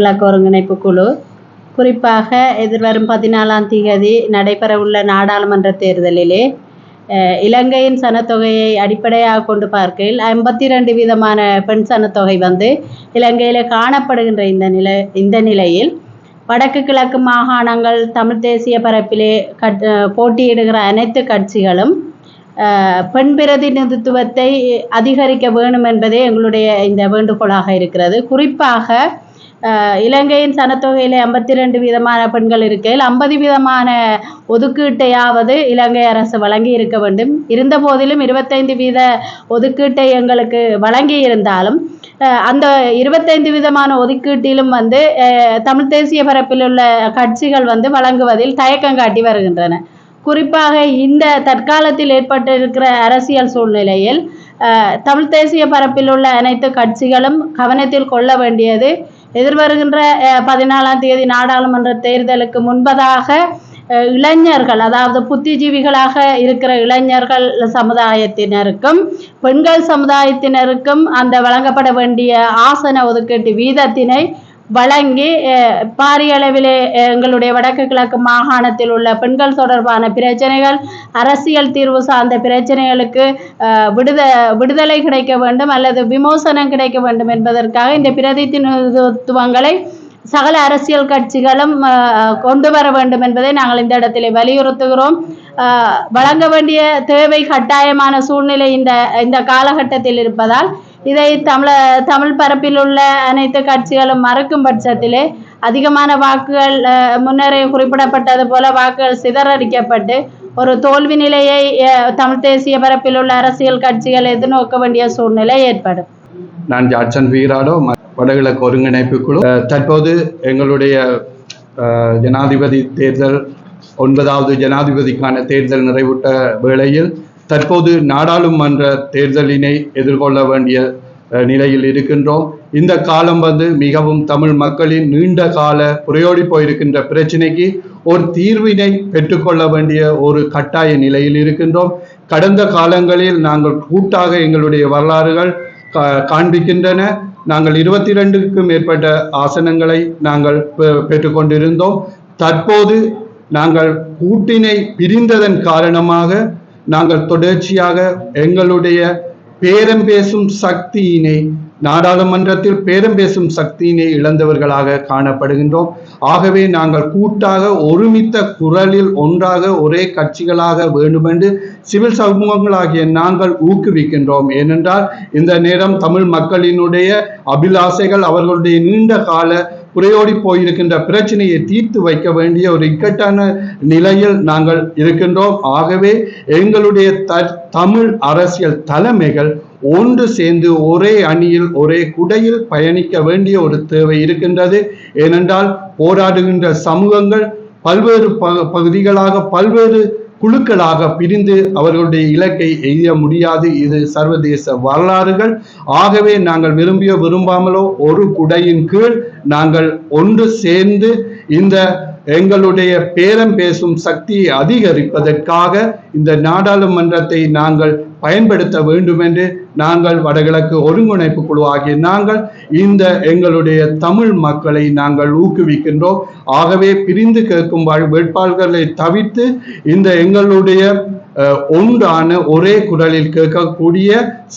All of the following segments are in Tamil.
கிழக்கு ஒருங்கிணைப்பு குழு. குறிப்பாக எதிர்வரும் பதினாலாம் தேதி நடைபெறவுள்ள நாடாளுமன்ற தேர்தலிலே இலங்கையின் சனத்தொகையை அடிப்படையாக கொண்டு பார்க்கையில் ஐம்பத்தி ரெண்டு விதமான பெண் சனத்தொகை வந்து இலங்கையில் காணப்படுகின்ற இந்த நிலை இந்த நிலையில் வடக்கு கிழக்கு மாகாணங்கள் தமிழ் தேசிய பரப்பிலே கட் போட்டியிடுகிற அனைத்து கட்சிகளும் பெண் பிரதிநிதித்துவத்தை அதிகரிக்க வேண்டும் என்பதே எங்களுடைய இந்த வேண்டுகோளாக இருக்கிறது. குறிப்பாக இலங்கையின் சனத்தொகையில் ஐம்பத்தி ரெண்டு வீதமான பெண்கள் இருக்கையில் ஐம்பது வீதமான ஒதுக்கீட்டையாவது இலங்கை அரசு வழங்கி இருக்க வேண்டும். இருந்த போதிலும் இருபத்தைந்து வீத ஒதுக்கீட்டை எங்களுக்கு வழங்கி இருந்தாலும் அந்த இருபத்தைந்து விதமான ஒதுக்கீட்டிலும் வந்து தமிழ் தேசிய பரப்பில் உள்ள கட்சிகள் வந்து வழங்குவதில் தயக்கம் காட்டி வருகின்றன. குறிப்பாக இந்த தற்காலத்தில் ஏற்பட்டிருக்கிற அரசியல் சூழ்நிலையில் தமிழ் தேசிய பரப்பில் உள்ள அனைத்து கட்சிகளும் கவனத்தில் கொள்ள வேண்டியது எதிர்வருகின்ற பதினாலாம் தேதி நாடாளுமன்ற தேர்தலுக்கு முன்பதாக இளைஞர்கள் அதாவது புத்திஜீவிகளாக இருக்கிற இளைஞர்கள் சமுதாயத்தினருக்கும் பெண்கள் சமுதாயத்தினருக்கும் அந்த வழங்கப்பட வேண்டிய ஆசன ஒதுக்கீட்டு வீதத்தினை வழங்கி பாரிய அளவிலே எங்களுடைய வடக்கு கிழக்கு மாகாணத்தில் உள்ள பெண்கள் தொடர்பான பிரச்சனைகள் அரசியல் தீர்வு சார்ந்த பிரச்சனைகளுக்கு விடுத விடுதலை கிடைக்க வேண்டும் அல்லது விமோசனம் கிடைக்க வேண்டும் என்பதற்காக இந்த பிரதிநிதித்துவங்களை சகல அரசியல் கட்சிகளும் கொண்டு வர வேண்டும் என்பதை நாங்கள் இந்த இடத்திலே வலியுறுத்துகிறோம். வழங்க வேண்டிய தேவை கட்டாயமான சூழ்நிலை இந்த இந்த காலகட்டத்தில் இருப்பதால் இதை தமிழ தமிழ் பரப்பில் உள்ள அனைத்து கட்சிகளும் மறுக்கும் பட்சத்திலே அதிகமான வாக்குகள் முன்னரே குறிப்பிடப்பட்டது போல வாக்குகள் சிதறடிக்கப்பட்டு ஒரு தோல்வி நிலையை தமிழ் தேசிய பரப்பில் உள்ள அரசியல் கட்சிகள் எதிர்நோக்க வேண்டிய சூழ்நிலை ஏற்படும். நான் ஜாட்சன் வீராடோ வடகிழக்கு ஒருங்கிணைப்பு குழு. தற்போது எங்களுடைய ஜனாதிபதி தேர்தல் ஒன்பதாவது ஜனாதிபதிக்கான தேர்தல் நிறைவுற்ற வேளையில் தற்போது நாடாளுமன்ற தேர்தலினை எதிர்கொள்ள வேண்டிய நிலையில் இருக்கின்றோம். இந்த காலம் வந்து மிகவும் தமிழ் மக்களின் நீண்ட கால புரையோடி போயிருக்கின்ற பிரச்சினைக்கு ஒரு தீர்வினை பெற்றுக்கொள்ள வேண்டிய ஒரு கட்டாய நிலையில் இருக்கின்றோம். கடந்த காலங்களில் நாங்கள் கூட்டாக எங்களுடைய வரலாறுகள் கா- காண்பிக்கின்றன. நாங்கள் இருபத்தி ரெண்டுக்கும் மேற்பட்ட ஆசனங்களை நாங்கள் பெ- பெற்றுக்கொண்டிருந்தோம். தற்போது நாங்கள் கூட்டினை பிரிந்ததன் காரணமாக நாங்கள் தொடர்ச்சியாக எங்களுடைய பேரம் பேசும் சக்தியினை நாடாளுமன்றத்தில் பேரம் பேசும் சக்தியினை இழந்தவர்களாக காணப்படுகின்றோம். ஆகவே நாங்கள் கூட்டாக ஒருமித்த குரலில் ஒன்றாக ஒரே கட்சிகளாக வேண்டுமென்று சிவில் சமூகங்களாகிய நாங்கள் ஊக்குவிக்கின்றோம். ஏனென்றால் இந்த நேரம் தமிழ் மக்களினுடைய அபிலாசைகள் அவர்களுடைய நீண்ட கால உரையோடி போயிருக்கின்ற பிரச்சனையை தீர்த்து வைக்க வேண்டிய ஒரு இக்கட்டான நிலையில் நாங்கள் இருக்கின்றோம். ஆகவே எங்களுடைய த தமிழ் அரசியல் தலைமைகள் ஒன்று சேர்ந்து ஒரே அணியில் ஒரே குடையில் பயணிக்க வேண்டிய ஒரு தேவை இருக்கின்றது. ஏனென்றால் போராடுகின்ற சமூகங்கள் பல்வேறு ப- பகுதிகளாக பல்வேறு குழுக்களாக பிரிந்து அவர்களுடைய இலக்கை எய்ய முடியாது. இது சர்வதேச வரலாறுகள். ஆகவே நாங்கள் விரும்பியோ விரும்பாமலோ ஒரு குடையின் கீழ் நாங்கள் ஒன்று சேர்ந்து இந்த எங்களுடைய பேரம் பேசும் சக்தியை அதிகரிப்பதற்காக இந்த நாடாளுமன்றத்தை நாங்கள் பயன்படுத்த வேண்டும் என்று நாங்கள் வடகிழக்கு ஒருங்கிணைப்பு குழு ஆகிய நாங்கள் இந்த எங்களுடைய தமிழ் மக்களை நாங்கள் ஊக்குவிக்கின்றோம். ஆகவே பிரிந்து கேட்கும் வேட்பாளர்களை தவிர்த்து இந்த எங்களுடைய ஒன்றான ஒரே குரலில் கேட்கக்கூடிய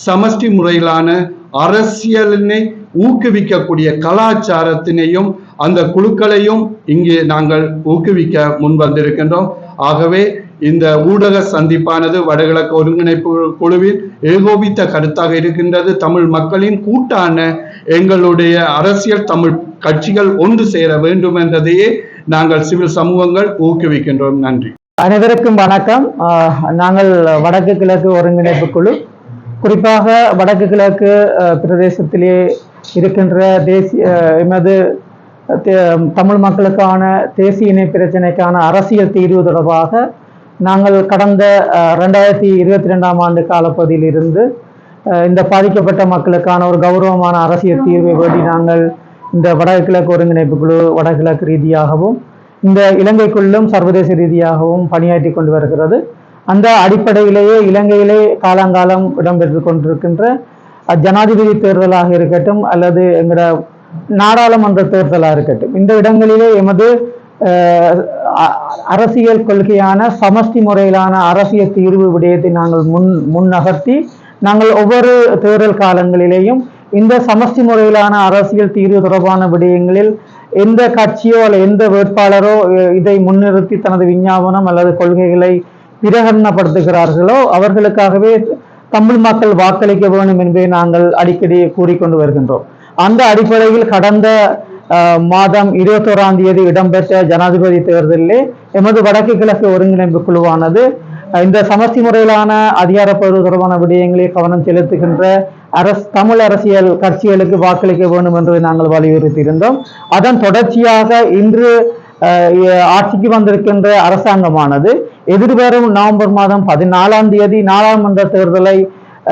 சமஷ்டி முறையிலான அரசியலினை ஊக்குவிக்கக்கூடிய கலாச்சாரத்தினையும் அந்த குழுக்களையும் இங்கே நாங்கள் ஊக்குவிக்க முன்வந்திருக்கின்றோம். ஆகவே இந்த ஊடக சந்திப்பானது வடகிழக்கு ஒருங்கிணைப்பு குழுவில் ஏகோபித்த கருத்தாக இருக்கின்றது. தமிழ் மக்களின் கூட்டான எங்களுடைய அரசியல் தமிழ் கட்சிகள் ஒன்று சேர வேண்டும் என்றதையே நாங்கள் சிவில் சமூகங்கள் ஊக்குவிக்கின்றோம். நன்றி. அனைவருக்கும் வணக்கம். நாங்கள் வடக்கு கிழக்கு ஒருங்கிணைப்பு குழு. குறிப்பாக வடக்கு கிழக்கு பிரதேசத்திலே இருக்கின்ற தேசிய எமது தமிழ் மக்களுக்கான தேசிய இணை பிரச்சனைக்கான அரசியல் தீர்வு தொடர்பாக நாங்கள் கடந்த ரெண்டாயிரத்தி இருபத்தி ரெண்டாம் ஆண்டு காலப்பகுதியில் இருந்து இந்த பாதிக்கப்பட்ட மக்களுக்கான ஒரு கௌரவமான அரசியல் தீர்வை வேண்டி நாங்கள் இந்த வடகிழக்கு ஒருங்கிணைப்பு குழு வடகிழக்கு ரீதியாகவும் இந்த இலங்கைக்குள்ளும் சர்வதேச ரீதியாகவும் பணியாற்றி கொண்டு வருகிறது. அந்த அடிப்படையிலேயே இலங்கையிலே காலங்காலம் இடம்பெற்று கொண்டிருக்கின்ற ஜனாதிபதி தேர்தலாக இருக்கட்டும் அல்லது எங்களோட நாடாளுமன்ற தேர்தலாக இருக்கட்டும் இந்த இடங்களிலே எமது அரசியல் கொள்கையான சமஷ்டி முறையிலான அரசியல் தீர்வு விடயத்தை நாங்கள் முன் முன்னகர்த்தி நாங்கள் ஒவ்வொரு தேர்தல் காலங்களிலேயும் இந்த சமஷ்டி முறையிலான அரசியல் தீர்வு தொடர்பான விடயங்களில் எந்த கட்சியோ அல்ல எந்த வேட்பாளரோ இதை முன்னிறுத்தி தனது விஞ்ஞாபனம் அல்லது கொள்கைகளை பிரகடனப்படுத்துகிறார்களோ அவர்களுக்காகவே தமிழ் மக்கள் வாக்களிக்க வேண்டும் என்பதை நாங்கள் அடிக்கடி கூறிக்கொண்டு வருகின்றோம். அந்த அடிப்படையில் கடந்த மாதம் இருபத்தோராம் தேதி இடம்பெற்ற ஜனாதிபதி தேர்தலிலே எமது வடக்கு கிழக்கு ஒருங்கிணைப்பு குழுவானது இந்த சமஸ்தி முறையிலான அதிகாரப்பூர்வ தொடர்பான விடயங்களில் கவனம் செலுத்துகின்ற அரசு தமிழ் அரசியல் கட்சிகளுக்கு வாக்களிக்க வேண்டும் என்று நாங்கள் வலியுறுத்தியிருந்தோம் அதன் தொடர்ச்சியாக இன்று ஆட்சிக்கு வந்திருக்கின்ற அரசாங்கமானது எதிர்வரும் நவம்பர் மாதம் பதினாலாம் தேதி நாடாளுமன்ற தேர்தலை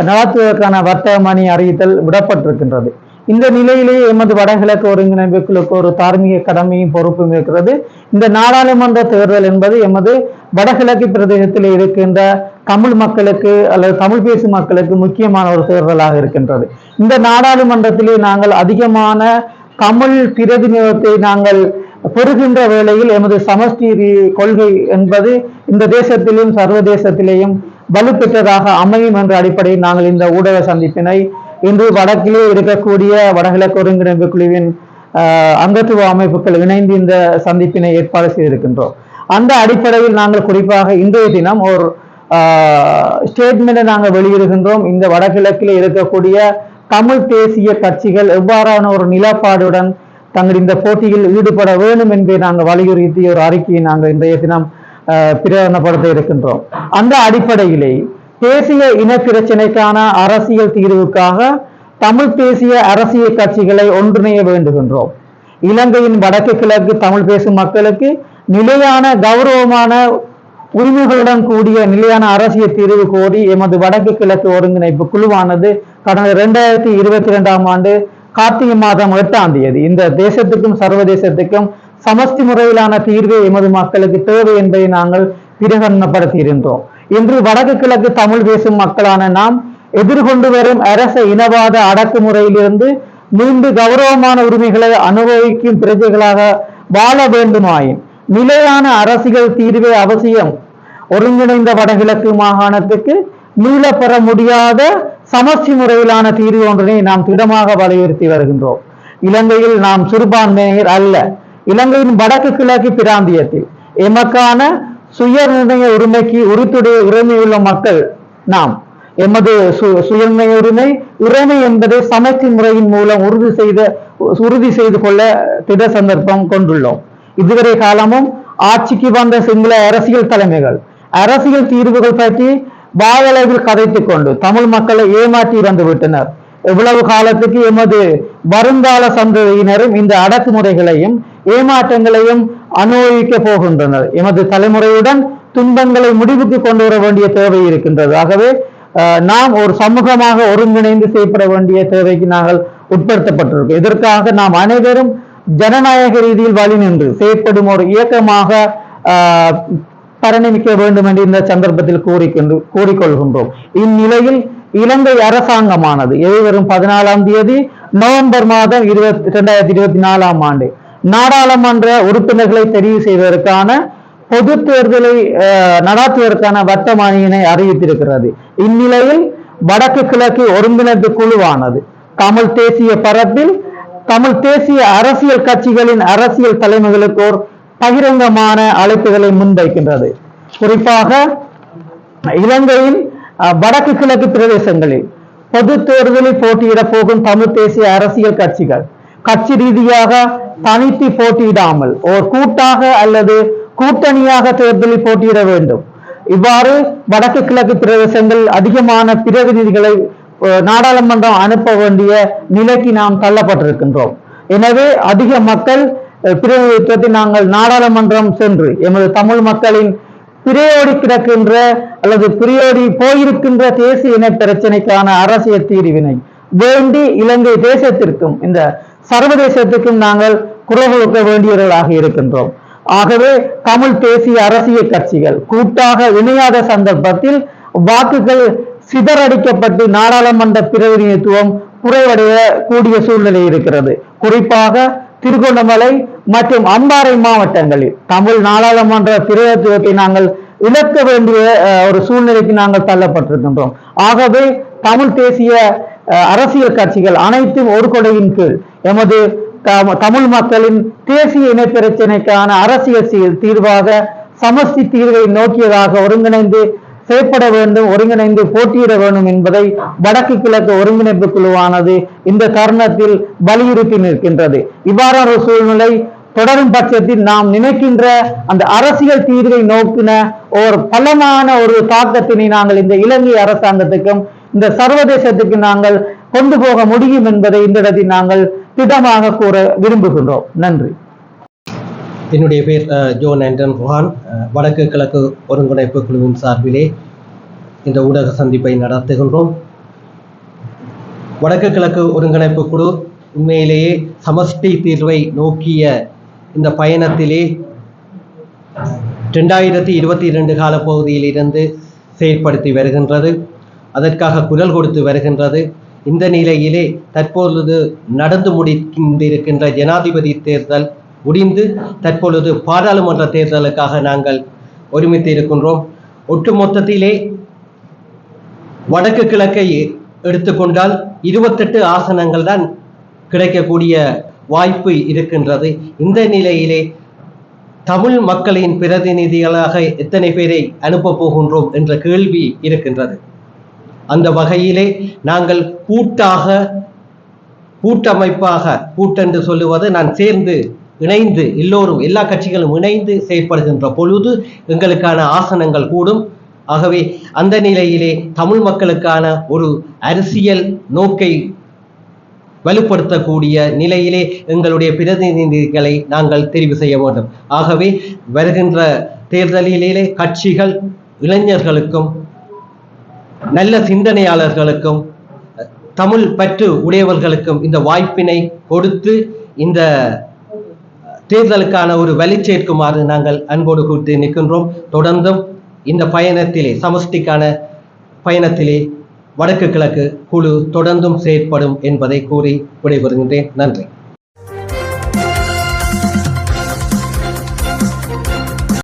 நடத்துவதற்கான வர்த்தக மணி அறிவித்தல் விடப்பட்டிருக்கின்றது இந்த நிலையிலேயே எமது வடகிழக்கு ஒருங்கிணைப்புகளுக்கு ஒரு தார்மீக கடமையும் பொறுப்பும் இருக்கிறது. இந்த நாடாளுமன்ற தேர்தல் என்பது எமது வடகிழக்கு பிரதேசத்தில் இருக்கின்ற தமிழ் மக்களுக்கு அல்லது தமிழ் பேசும் மக்களுக்கு முக்கியமான ஒரு தேர்தலாக இருக்கின்றது. இந்த நாடாளுமன்றத்திலே நாங்கள் அதிகமான தமிழ் பிரதிநிதித்துவத்தை நாங்கள் பெறுகின்ற வேளையில் எமது சமஷ்டி ரீ- கொள்கை என்பது இந்த தேசத்திலும் சர்வதேசத்திலேயும் வலுப்பெற்றதாக அமையும் என்ற அடிப்படையில் நாங்கள் இந்த ஊடக சந்திப்பினை இன்று வடக்கிலே இருக்கக்கூடிய வடகிழக்கு ஒருங்கிணைப்பு குழுவின் அங்கத்துவ அமைப்புகள் இணைந்து இந்த சந்திப்பினை ஏற்பாடு செய்திருக்கின்றோம். அந்த அடிப்படையில் நாங்கள் குறிப்பாக இன்றைய தினம் ஒரு ஸ்டேட்மெண்ட்டை நாங்கள் வெளியிடுகின்றோம். இந்த வடகிழக்கில் இருக்கக்கூடிய தமிழ் தேசிய கட்சிகள் எவ்வாறான ஒரு நிலப்பாடுடன் தங்கள் இந்த போட்டியில் ஈடுபட வேண்டும் என்பதை நாங்கள் வலியுறுத்தி ஒரு அறிக்கையை நாங்கள் இன்றைய தினம் பிரகடனப்படுத்த இருக்கின்றோம். அந்த அடிப்படையிலே தேசிய இன பிரச்சினைக்கான அரசியல் தீர்வுக்காக தமிழ் தேசிய அரசியல் கட்சிகளை ஒன்றிணைய வேண்டுகின்றோம். இலங்கையின் வடக்கு கிழக்கு தமிழ் பேசும் மக்களுக்கு நிலையான கௌரவமான உரிமைகளுடன் கூடிய நிலையான அரசியல் தீர்வு கோரி எமது வடக்கு கிழக்கு ஒருங்கிணைப்பு குழுவானது கடந்த இரண்டாயிரத்தி இருபத்தி இரண்டாம் ஆண்டு கார்த்திகை மாதம் எட்டாம் தேதி இந்த தேசத்துக்கும் சர்வதேசத்துக்கும் சமஷ்டி முறையிலான தீர்வு எமது மக்களுக்கு தேவை என்பதை நாங்கள் பிரகடனப்படுத்தியிருந்தோம். இன்று வடக்கு கிழக்கு தமிழ் பேசும் மக்களான நாம் எதிர்கொண்டு வரும் அரச இனவாத அடக்குமுறையிலிருந்து மீண்டு கௌரவமான உரிமைகளை அனுபவிக்கும் பிரஜைகளாக வாழ வேண்டுமாயின் நிலையான அரசியல் தீர்வே அவசியம். ஒருங்கிணைந்த வடகிழக்கு மாகாணத்துக்கு மீளப் பெற முடியாத சமஷ்டி முறையிலான தீர்வு ஒன்றினை நாம் திடமாக வலியுறுத்தி வருகின்றோம். இலங்கையில் நாம் சிறுபான்மையினர் அல்ல. இலங்கையின் வடக்கு கிழக்கு பிராந்தியத்தில் எமக்கான சுய நிர்ணய உரிமைக்கு உறுத்துடைய உரிமையுள்ள மக்கள் நாம். எமது சு சுயநிர்ணய உரிமை உரிமை என்பதை சமஷ்டி முறையின் மூலம் உறுதி செய்த உறுதி செய்து கொள்ள திட சந்தர்ப்பம் கொண்டுள்ளோம். இதுவரை காலமும் ஆட்சிக்கு வந்த சிங்கள அரசியல் தலைமைகள் அரசியல் தீர்வுகள் பற்றி வாயளவில் கதைத்துக் கொண்டு தமிழ் மக்களை ஏமாற்றி வந்து விட்டனர். எவ்வளவு காலத்துக்கு எமது வருங்கால சந்ததியினரும் இந்த அடக்குமுறைகளையும் ஏமாற்றங்களையும் அனுபவிக்க போகின்றனர். எமது தலைமுறையுடன் துன்பங்களை முடிவுக்கு கொண்டு வர வேண்டிய தேவை இருக்கின்றது. ஆகவே நாம் ஒரு சமூகமாக ஒருங்கிணைந்து செய்யப்பட வேண்டிய தேவைக்கு நாங்கள் உட்படுத்தப்பட்டிருக்கோம் இதற்காக நாம் அனைவரும் ஜனநாயக ரீதியில் வழி நின்று செயற்படும் ஒரு இயக்கமாக ஆஹ், பரிணமிக்க வேண்டும் என்று இந்த சந்தர்ப்பத்தில் கூறிக்கொண்டு கூறிக்கொள்கின்றோம். இந்நிலையில் இலங்கை அரசாங்கமானது எதிர்வரும் பதினாலாம் தேதி நவம்பர் மாதம் இருபத்தி இரண்டாயிரத்தி இருபத்தி நாலாம் ஆண்டு நாடாளுமன்ற உறுப்பினர்களை தெரிவு செய்வதற்கான பொது தேர்தலை நடாத்துவதற்கான வர்த்தமானியினை அறிவித்திருக்கிறது. இந்நிலையில் வடக்கு கிழக்கு ஒருங்கிணைப்பு குழுவானது தமிழ் தேசிய பரப்பில் தமிழ் தேசிய அரசியல் கட்சிகளின் அரசியல் தலைமைகளுக்கு ஒரு பகிரங்கமான அழைப்புகளை முன்வைக்கின்றது. குறிப்பாக இலங்கையின் அஹ், வடக்கு கிழக்கு பிரதேசங்களில் பொது தேர்தலில் போட்டியிட போகும் தமிழ் தேசிய அரசியல் கட்சிகள் கட்சி ரீதியாக தனித்து போட்டியிடாமல் ஓர் கூட்டாக அல்லது கூட்டணியாக தேர்தலில் போட்டியிட வேண்டும். இவ்வாறு வடக்கு கிழக்கு பிரதேசங்கள் அதிகமான பிரதிநிதிகளை நாடாளுமன்றம் அனுப்ப வேண்டிய நிலைக்கு நாம் தள்ளப்பட்டிருக்கின்றோம். எனவே அதிக மக்கள் பிரதிநிதித்துவத்தை நாங்கள் நாடாளுமன்றம் சென்று எமது தமிழ் மக்களின் பிரியோடி கிடக்கின்ற அல்லது பிரியோடி போயிருக்கின்ற தேசிய இன பிரச்சனைக்கான அரசியல் தீர்வினை வேண்டி இலங்கை தேசத்திற்கும் இந்த சர்வதேசத்துக்கும் நாங்கள் குரல் கொடுக்க வேண்டியவர்களாக இருக்கின்றோம். ஆகவே தமிழ் தேசிய அரசியல் கட்சிகள் கூட்டாக இணையாத சந்தர்ப்பத்தில் வாக்குகள் சிதறடிக்கப்பட்டு நாடாளுமன்ற பிரதிநிதித்துவம் குறைவடைய கூடிய சூழ்நிலை இருக்கிறது. குறிப்பாக திருகோணமலை மற்றும் அம்பாறை மாவட்டங்களில் தமிழ் நாடாளுமன்ற பிரதிநிதித்துவத்தை நாங்கள் இழக்க வேண்டிய ஒரு சூழ்நிலைக்கு நாங்கள் தள்ளப்பட்டிருக்கின்றோம். ஆகவே தமிழ் தேசிய அரசியல் கட்சிகள் அனைத்தும் ஒரு கொடையின் கீழ் எமது தமிழ் மக்களின் தேசிய இன பிரச்சினைக்கான அரசியல் தீர்வாக சமஸ்தி தீர்வை நோக்கியதாக ஒருங்கிணைந்து செயற்பட வேண்டும் ஒருங்கிணைந்து போட்டியிட வேண்டும் என்பதை வடக்கு கிழக்கு ஒருங்கிணைப்பு குழுவானது இந்த தருணத்தில் வலியுறுத்தி நிற்கின்றது. இவ்வாறான ஒரு சூழ்நிலை தொடரும் பட்சத்தில் நாம் நினைக்கின்ற அந்த அரசியல் தீர்வை நோக்கின ஒரு பலமான ஒரு தாக்கத்தினை நாங்கள் இந்த இலங்கை அரசாங்கத்துக்கும் இந்த சர்வதேசத்துக்கு நாங்கள் கொண்டு போக முடியும் என்பதை இந்த இடத்தில் நாங்கள் திட்டமாக கூற விரும்புகின்றோம். நன்றி. என்னுடைய பேர் ஜோன் ஆண்டன் ருஹான். வடக்கு கிழக்கு ஒருங்கிணைப்பு குழுவின் சார்பிலே இந்த ஊடக சந்திப்பை நடத்துகின்றோம். வடக்கு கிழக்கு ஒருங்கிணைப்பு குழு உண்மையிலேயே சமஷ்டி தீர்வை நோக்கிய இந்த பயணத்திலே ரெண்டாயிரத்தி இருபத்தி இரண்டு காலப்பகுதியிலிருந்து செயற்படுத்தி வருகின்றது. அதற்காக குரல் கொடுத்து வருகின்றது. இந்த நிலையிலே தற்பொழுது நடந்து முடிக்கின்றிருக்கின்ற ஜனாதிபதி தேர்தல் முடிந்து தற்பொழுது பாராளுமன்ற தேர்தலுக்காக நாங்கள் ஒருமித்து இருக்கின்றோம். ஒட்டுமொத்தத்திலே வடக்கு கிழக்கை எடுத்துக்கொண்டால் இருபத்தெட்டு ஆசனங்கள் தான் கிடைக்கக்கூடிய வாய்ப்பு இருக்கின்றது. இந்த நிலையிலே தமிழ் மக்களின் பிரதிநிதிகளாக எத்தனை பேரை அனுப்பப் போகின்றோம் என்ற கேள்வி இருக்கின்றது. அந்த வகையிலே நாங்கள் கூட்டாக கூட்டமைப்பாக கூட்டென்று சொல்லுவது நான் சேர்ந்து இணைந்து எல்லோரும் எல்லா கட்சிகளும் இணைந்து செயற்படுகின்ற பொழுது எங்களுக்கான ஆசனங்கள் கூடும். ஆகவே அந்த நிலையிலே தமிழ் மக்களுக்கான ஒரு அரசியல் நோக்கை வலுப்படுத்தக்கூடிய நிலையிலே எங்களுடைய பிரதிநிதிகளை நாங்கள் தெரிவு செய்ய வேண்டும். ஆகவே வருகின்ற தேர்தலிலே கட்சிகள் இளைஞர்களுக்கும் நல்ல சிந்தனையாளர்களுக்கும் தமிழ் பற்று உடையவர்களுக்கும் இந்த வாய்ப்பினை கொடுத்து இந்த தேர்தலுக்கான ஒரு வழி சேர்க்குமாறு நாங்கள் அன்போடு கூட்டி நிற்கின்றோம். தொடர்ந்தும் இந்த பயணத்திலே சமஷ்டிக்கான பயணத்திலே வடக்கு கிழக்கு குழு தொடர்ந்தும் செயற்படும் என்பதை கூறி விடைபெறுகின்றேன். நன்றி.